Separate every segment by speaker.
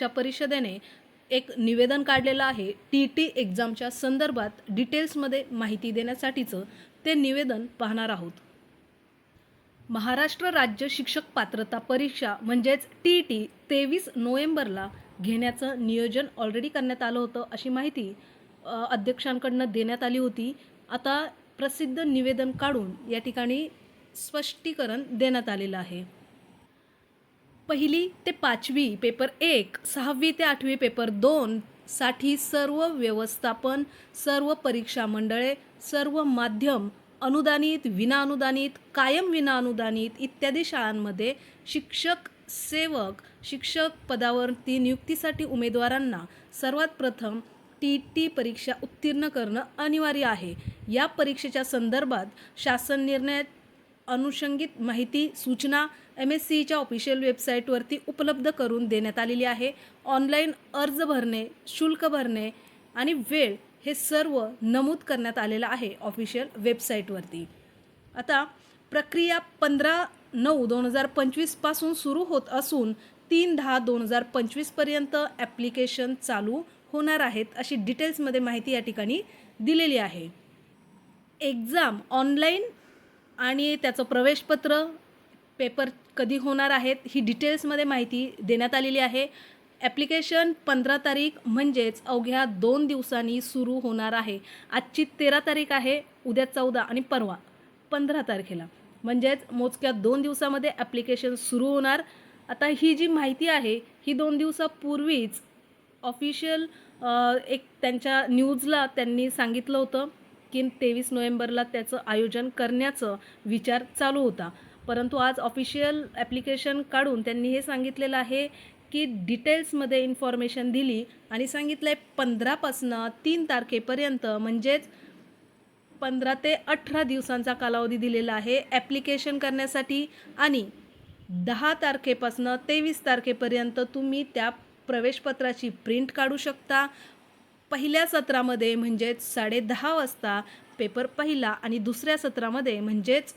Speaker 1: च्या परिषदेने एक निवेदन काढलेलं आहे. टी टी एक्झामच्या संदर्भात डिटेल्समध्ये माहिती देण्यासाठीचं ते निवेदन पाहणार आहोत. महाराष्ट्र राज्य शिक्षक पात्रता परीक्षा म्हणजेच टी टी तेवीस नोव्हेंबरला घेण्याचं नियोजन ऑलरेडी करण्यात आलं होतं अशी माहिती अध्यक्षांकडनं देण्यात आली होती. आता प्रसिद्ध निवेदन काढून या ठिकाणी स्पष्टीकरण देण्यात आलेलं आहे. पहिली ते पाचवी पेपर एक सहावी ते आठवी पेपर दोन साठी सर्व व्यवस्थापन सर्व परीक्षा मंडळे सर्व माध्यम अनुदानित विनाअनुदानित कायम विनाअनुदानित इत्यादी शाळांमध्ये शिक्षक सेवक शिक्षक पदावरती नियुक्तीसाठी उमेदवारांना सर्वात प्रथम टी टी परीक्षा उत्तीर्ण करणं अनिवार्य आहे. या परीक्षेच्या संदर्भात शासन निर्णय अनुषंगित माहिती सूचना एम एस सीच्या ऑफिशियल वेबसाईटवरती उपलब्ध करून देण्यात आलेली आहे. ऑनलाईन अर्ज भरणे शुल्क भरणे आणि वेळ हे सर्व नमूद करण्यात आलेलं आहे ऑफिशियल वेबसाईटवरती. आता प्रक्रिया पंधरा नऊ दोन हजार पंचवीसपासून सुरू होत असून तीन दहा दोन हजार पंचवीसपर्यंत ॲप्लिकेशन चालू होणार आहेत अशी डिटेल्समध्ये माहिती या ठिकाणी दिलेली आहे. एक्झाम ऑनलाईन आणि त्याचं प्रवेशपत्र पेपर कधी होणार आहेत ही डिटेल्समध्ये माहिती देण्यात आलेली आहे. ॲप्लिकेशन पंधरा तारीख म्हणजेच अवघ्या दोन दिवसांनी सुरू होणार आहे. आजची तेरा तारीख आहे उद्या चौदा आणि परवा पंधरा तारखेला. म्हणजेच मोजक्या दोन दिवसामध्ये ॲप्लिकेशन सुरू होणार. आता ही जी माहिती आहे ही दोन दिवसापूर्वीच ऑफिशियल एक त्यांच्या न्यूजला त्यांनी सांगितलं होतं की तेवीस नोव्हेंबरला त्याचं आयोजन करण्याचं विचार चालू होता. परंतु आज ऑफिशियल ॲप्लिकेशन काढून त्यांनी हे सांगितलेलं आहे की डिटेल्समध्ये इन्फॉर्मेशन दिली आणि सांगितलं आहे पंधरापासनं तीन तारखेपर्यंत म्हणजेच पंधरा ते अठरा दिवसांचा कालावधी दिलेला आहे ॲप्लिकेशन करण्यासाठी आणि दहा तारखेपासनं तेवीस तारखेपर्यंत तुम्ही त्या प्रवेशपत्राची प्रिंट काढू शकता. पहिल्या सत्रामध्ये म्हणजेच साडे दहा वाजता पेपर पहिला आणि दुसऱ्या सत्रामध्ये म्हणजेच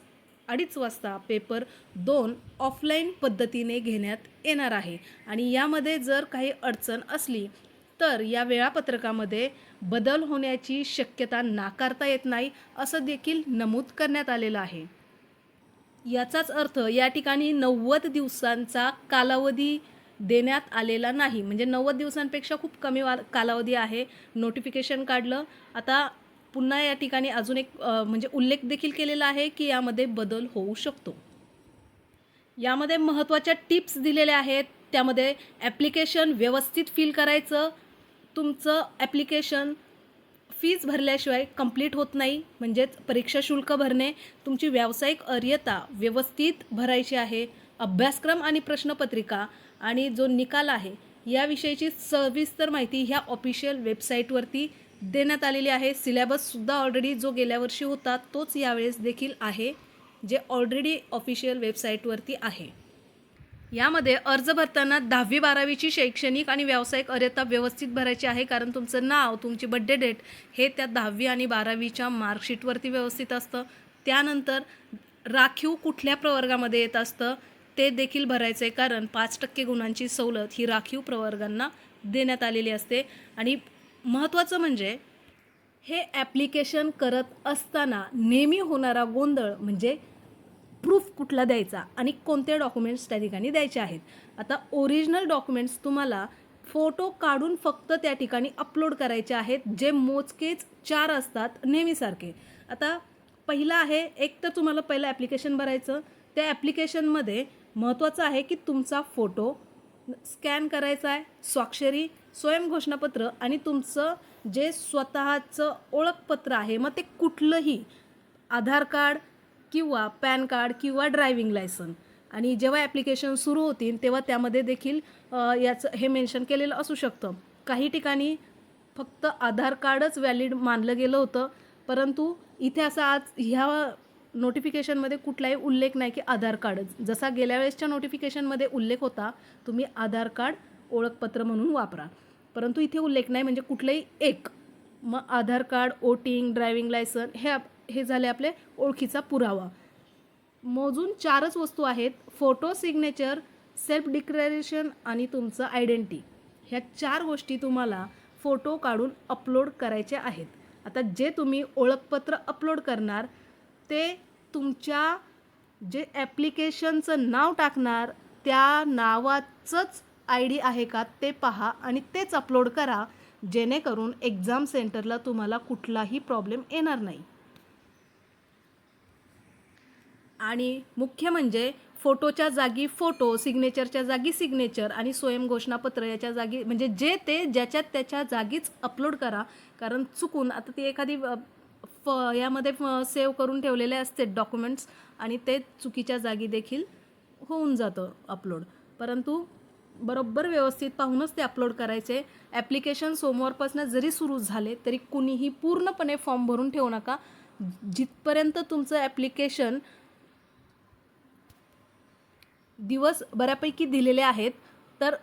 Speaker 1: अडीच वाजता पेपर दोन ऑफलाईन पद्धतीने घेण्यात येणार आहे. आणि यामध्ये जर काही अडचण असली तर या वेळापत्रकामध्ये बदल होण्याची शक्यता नाकारता येत नाही असं देखील नमूद करण्यात आलेलं आहे. याचाच अर्थ या ठिकाणी नव्वद दिवसांचा कालावधी देण्यात आलेला नाही. म्हणजे नव्वद दिवसांपेक्षा खूप कमी वा कालावधी आहे. नोटिफिकेशन काढलं आता पुन्हा या ठिकाणी अजून एक म्हणजे उल्लेख देखील केलेला आहे की यामध्ये बदल होऊ शकतो. यामध्ये महत्त्वाच्या टिप्स दिलेल्या आहेत. त्यामध्ये ॲप्लिकेशन व्यवस्थित फिल करायचं तुमचं ॲप्लिकेशन फीज भरल्याशिवाय कंप्लीट होत नाही म्हणजेच परीक्षा शुल्क भरणे तुमची व्यावसायिक अर्यता व्यवस्थित भरायची आहे अभ्यासक्रम आणि प्रश्नपत्रिका आणि जो निकाल आहे याविषयीची सविस्तर माहिती ह्या ऑफिशियल वेबसाईटवरती देण्यात आलेली आहे. सिलेबससुद्धा ऑलरेडी जो गेल्या वर्षी होता तोच यावेळेस देखील आहे जे ऑलरेडी ऑफिशियल वेबसाईटवरती आहे. यामध्ये अर्ज भरताना दहावी बारावीची शैक्षणिक आणि व्यावसायिक अर्यता व्यवस्थित भरायची आहे कारण तुमचं नाव तुमची बड्डे डेट हे त्या दहावी आणि बारावीच्या मार्कशीटवरती व्यवस्थित असतं. त्यानंतर राखीव कुठल्या प्रवर्गामध्ये येत असतं ते देखील भरायचं आहे कारण पाच टक्के गुणांची सवलत ही राखीव प्रवर्गांना देण्यात आलेली असते. आणि महत्त्वाचं म्हणजे हे ॲप्लिकेशन करत असताना नेहमी होणारा गोंधळ म्हणजे प्रूफ कुठला द्यायचा आणि कोणते डॉक्युमेंट्स त्या ठिकाणी द्यायचे आहेत. आता ओरिजिनल डॉक्युमेंट्स तुम्हाला फोटो काढून फक्त त्या ठिकाणी अपलोड करायचे आहेत जे मोजकेच चार असतात नेहमीसारखे. आता पहिला आहे एक तर तुम्हाला पहिलं ॲप्लिकेशन भरायचं. त्या ॲप्लिकेशनमध्ये महत्त्वाचं आहे की तुमचा फोटो स्कॅन करायचा आहे स्वाक्षरी स्वयंघोषणापत्र आणि तुमचं जे स्वतःचं ओळखपत्र आहे मग ते कुठलंही आधार कार्ड किंवा पॅन कार्ड किंवा ड्रायविंग लायसन. आणि जेव्हा ॲप्लिकेशन सुरू होतील तेव्हा त्यामध्ये देखील याचं हे मेन्शन केलेलं असू शकतं. काही ठिकाणी फक्त आधार कार्डच व्हॅलिड मानलं गेलं होतं परंतु इथे असा आज ह्या नोटिफिकेशनमध्ये कुठलाही उल्लेख नाही की आधार कार्डच. जसा गेल्या वेळेसच्या नोटिफिकेशनमध्ये उल्लेख होता तुम्ही आधार कार्ड ओळखपत्र म्हणून वापरा. परंतु इथे उल्लेख नाही म्हणजे कुठलंही एक. मग Aadhaar card voting driving licence हे आप हे झाले आपले ओळखीचा पुरावा. मोजून चारच वस्तू आहेत फोटो सिग्नेचर सेल्फ डिक्लेरेशन आणि तुमचं आयडेंटिटी ह्या चार गोष्टी तुम्हाला फोटो काढून अपलोड करायचे आहेत. आता जे तुम्ही ओळखपत्र अपलोड करणार ते तुमच्या जे ॲप्लिकेशनचं नाव टाकणार त्या नावाचंच आय डी आहे का ते पहा आणि तेच अपलोड करा जेणेकरून एक्झाम सेंटरला तुम्हाला कुठलाही प्रॉब्लेम येणार नाही. आणि मुख्य म्हणजे फोटोच्या जागी फोटो सिग्नेचरच्या जागी सिग्नेचर आणि स्वयं घोषणापत्र याच्या जागी म्हणजे जे ते ज्याच्यात त्याच्या जागीच अपलोड करा. कारण चुकून आता ती एखादी फ यामध्ये सेव्ह करून ठेवलेले असते डॉक्युमेंट्स आणि ते चुकीच्या जागी देखील होऊन जातं अपलोड परंतु बरोबर व्यवस्थित पाहूनच ते अपलोड करायचे. ॲप्लिकेशन सोमवारपासून जरी सुरू झाले तरी कुणीही पूर्णपणे फॉर्म भरून ठेवू नका. जिथपर्यंत तुमचं ॲप्लिकेशन दिवस बऱ्यापैकी दिलेले आहेत तर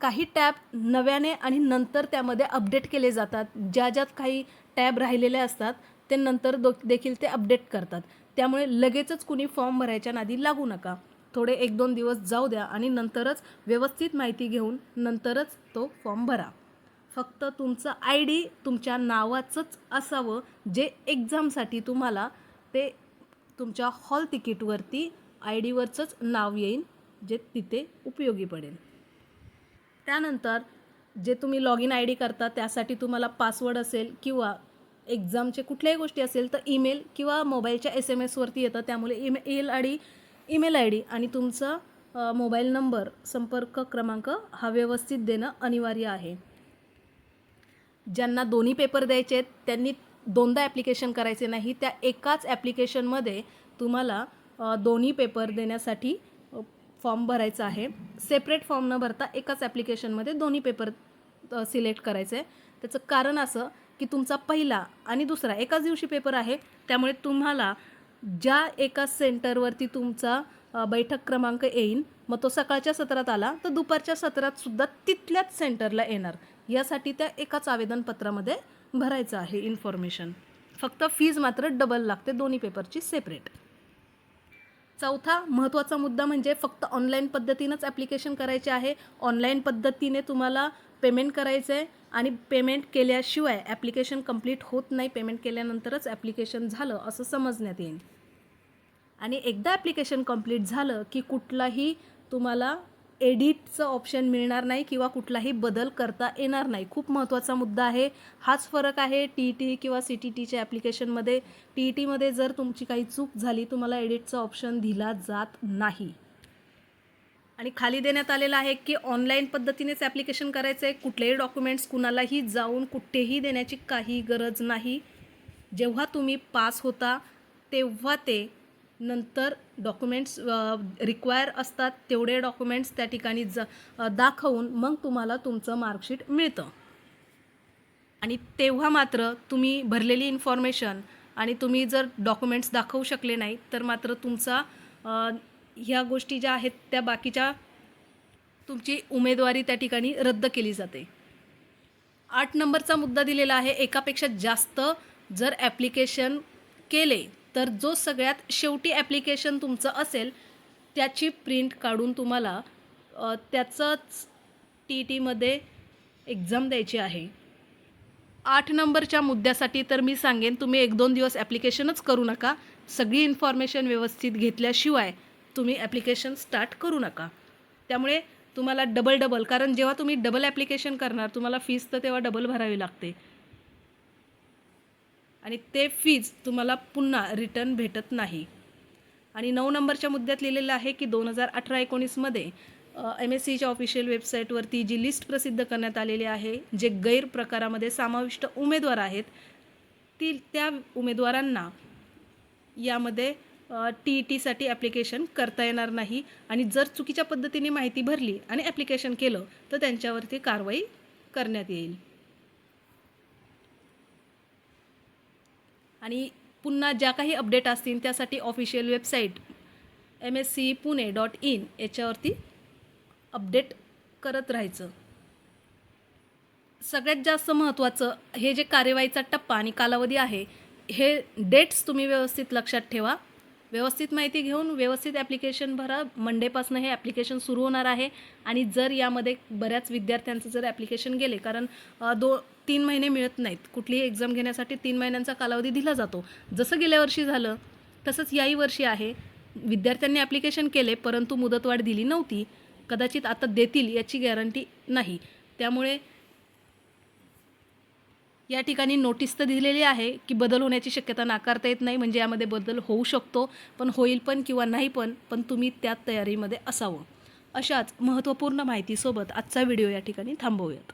Speaker 1: काही टॅब नव्याने आणि नंतर त्यामध्ये अपडेट केले जातात. ज्या ज्यात काही टॅब राहिलेले असतात ते नंतर दो देखील ते अपडेट करतात. त्यामुळे लगेचच कुणी फॉर्म भरायच्या नादी लागू नका. थोडे एक दोन दिवस जाऊ द्या आणि नंतरच व्यवस्थित माहिती घेऊन नंतरच तो फॉर्म भरा. फक्त तुमचं आय डी तुमच्या नावाचंच असावं जे एक्झामसाठी तुम्हाला ते तुमच्या हॉल तिकीटवरती आय डीवरचंच नाव येईल जे तिथे उपयोगी पडेल. त्यानंतर जे तुम्ही लॉग इन आय डी करता त्यासाठी तुम्हाला पासवर्ड असेल किंवा एक्झामचे कुठल्याही गोष्टी असेल तर ईमेल किंवा मोबाईलच्या एस एम एसवरती येतं त्यामुळे email I D email I D आणि तुमचा मोबाईल नंबर संपर्क क्रमांक हा व्यवस्थित देणं अनिवार्य आहे. ज्यांना दोन्ही पेपर द्यायचे आहेत त्यांनी दोनदा ॲप्लिकेशन करायचे नाही त्या एकाच ॲप्लिकेशनमध्ये तुम्हाला दोन्ही पेपर देण्यासाठी फॉर्म भरायचा आहे. सेपरेट फॉर्म न भरता एकाच ॲप्लिकेशनमध्ये दोन्ही पेपर सिलेक्ट करायचं आहे. त्याचं कारण असं की तुमचा पहिला आणि दुसरा एकाच दिवशी पेपर आहे त्यामुळे तुम्हाला ज्या एका सेंटरवरती तुमचा बैठक क्रमांक येईल मग तो सकाळच्या सत्रात आला तर दुपारच्या सत्रात सुद्धा तिथल्याच सेंटरला येणार. यासाठी त्या एकाच आवेदनपत्रामध्ये भरायचं आहे इन्फॉर्मेशन. फक्त फीज मात्र डबल लागते दोन्ही पेपरची सेपरेट. चौथा महत्त्वाचा मुद्दा म्हणजे फक्त ऑनलाईन पद्धतीनंच ॲप्लिकेशन करायचे आहे. ऑनलाईन पद्धतीने तुम्हाला पेमेंट करायचं आहे आणि पेमेंट केल्याशिवाय ॲप्लिकेशन कंप्लीट होत नाही. पेमेंट केल्यानंतरच ॲप्लिकेशन झालं असं समजण्यात येईल. आणि एकदा ॲप्लिकेशन कंप्लीट झालं की कुठलाही तुम्हाला एडिटचं ऑप्शन मिळणार नाही किंवा कुठलाही बदल करता येणार नाही. खूप महत्त्वाचा मुद्दा आहे. हाच फरक आहे टी ई टी किंवा सी टी टीच्या ॲप्लिकेशनमध्ये. टी ई टीमध्ये जर तुमची काही चूक झाली तुम्हाला एडिटचं ऑप्शन दिला जात नाही. आणि खाली देण्यात आलेलं आहे की ऑनलाईन पद्धतीनेच ॲप्लिकेशन करायचं आहे कुठलेही डॉक्युमेंट्स कुणालाही जाऊन कुठेही देण्याची काही गरज नाही. जेव्हा तुम्ही पास होता तेव्हा ते नंतर डॉक्युमेंट्स रिक्वायर असतात. तेवढे डॉक्युमेंट्स त्या ठिकाणी ज दाखवून मग तुम्हाला तुमचं मार्कशीट मिळतं. आणि तेव्हा मात्र तुम्ही भरलेली इन्फॉर्मेशन आणि तुम्ही जर डॉक्युमेंट्स दाखवू शकले नाही तर मात्र तुमचा ह्या गोष्टी ज्या आहेत त्या बाकीच्या तुमची उमेदवारी त्या ठिकाणी रद्द केली जाते. आठ नंबरचा मुद्दा दिलेला आहे एकापेक्षा जास्त जर ॲप्लिकेशन केले तर जो सगळ्यात शेवटी ॲप्लिकेशन तुमचं असेल त्याची प्रिंट काढून तुम्हाला त्याचंच टी टीमध्ये एक्झाम द्यायची आहे. आठ नंबरच्या मुद्द्यासाठी तर मी सांगेन तुम्ही एक दोन दिवस ॲप्लिकेशनच करू नका. सगळी इन्फॉर्मेशन व्यवस्थित घेतल्याशिवाय तुम्ही ॲप्लिकेशन स्टार्ट करू नका. त्यामुळे तुम्हाला डबल डबल कारण जेव्हा तुम्ही डबल ॲप्लिकेशन करणार तुम्हाला फीज तर तेव्हा डबल भरावी लागते. आणि ते फीज तुम्हाला पुन्हा रिटर्न भेटत नाही. आणि नऊ नंबरच्या मुद्द्यात लिहिलेलं आहे की दोन हजार अठरा एकोणीसमध्ये एम एस सीच्या ऑफिशियल वेबसाईटवरती जी लिस्ट प्रसिद्ध करण्यात आलेली आहे जे गैरप्रकारामध्ये समाविष्ट उमेदवार आहेत ती त्या उमेदवारांना यामध्ये टी ई टीसाठी ॲप्लिकेशन करता येणार नाही. आणि जर चुकीच्या पद्धतीने माहिती भरली आणि ॲप्लिकेशन केलं तर त्यांच्यावरती कारवाई करण्यात येईल. आणि पुन्हा ज्या काही अपडेट असतील त्यासाठी official website M S C Pune dot in याच्यावरती अपडेट करत राहायचं. सगळ्यात जास्त महत्त्वाचं हे जे कार्यवाहीचा टप्पा आणि कालावधी आहे हे डेट्स तुम्ही व्यवस्थित लक्षात ठेवा. व्यवस्थित माहिती घेऊन व्यवस्थित ॲप्लिकेशन भरा. मंडेपासून हे ॲप्लिकेशन सुरू होणार आहे. आणि जर यामध्ये बऱ्याच विद्यार्थ्यांचं जर ॲप्लिकेशन गेले कारण दो तीन महिने मिळत नाहीत. कुठलीही एक्झाम घेण्यासाठी तीन महिन्यांचा कालावधी दिला जातो. जसं गेल्या वर्षी झालं तसंच याही वर्षी आहे. विद्यार्थ्यांनी ॲप्लिकेशन केले परंतु मुदतवाढ दिली नव्हती. कदाचित आता देतील याची गॅरंटी नाही. त्यामुळे या ठिकाणी नोटीस तर दिलेली आहे की बदल होण्याची शक्यता नाकारता येत नाही म्हणजे यामध्ये बदल होऊ शकतो पण होईल पण किंवा नाही पण पण तुम्ही त्या तयारीमध्ये असावं. अशाच महत्त्वपूर्ण माहितीसोबत आजचा व्हिडिओ या ठिकाणी थांबवूयात.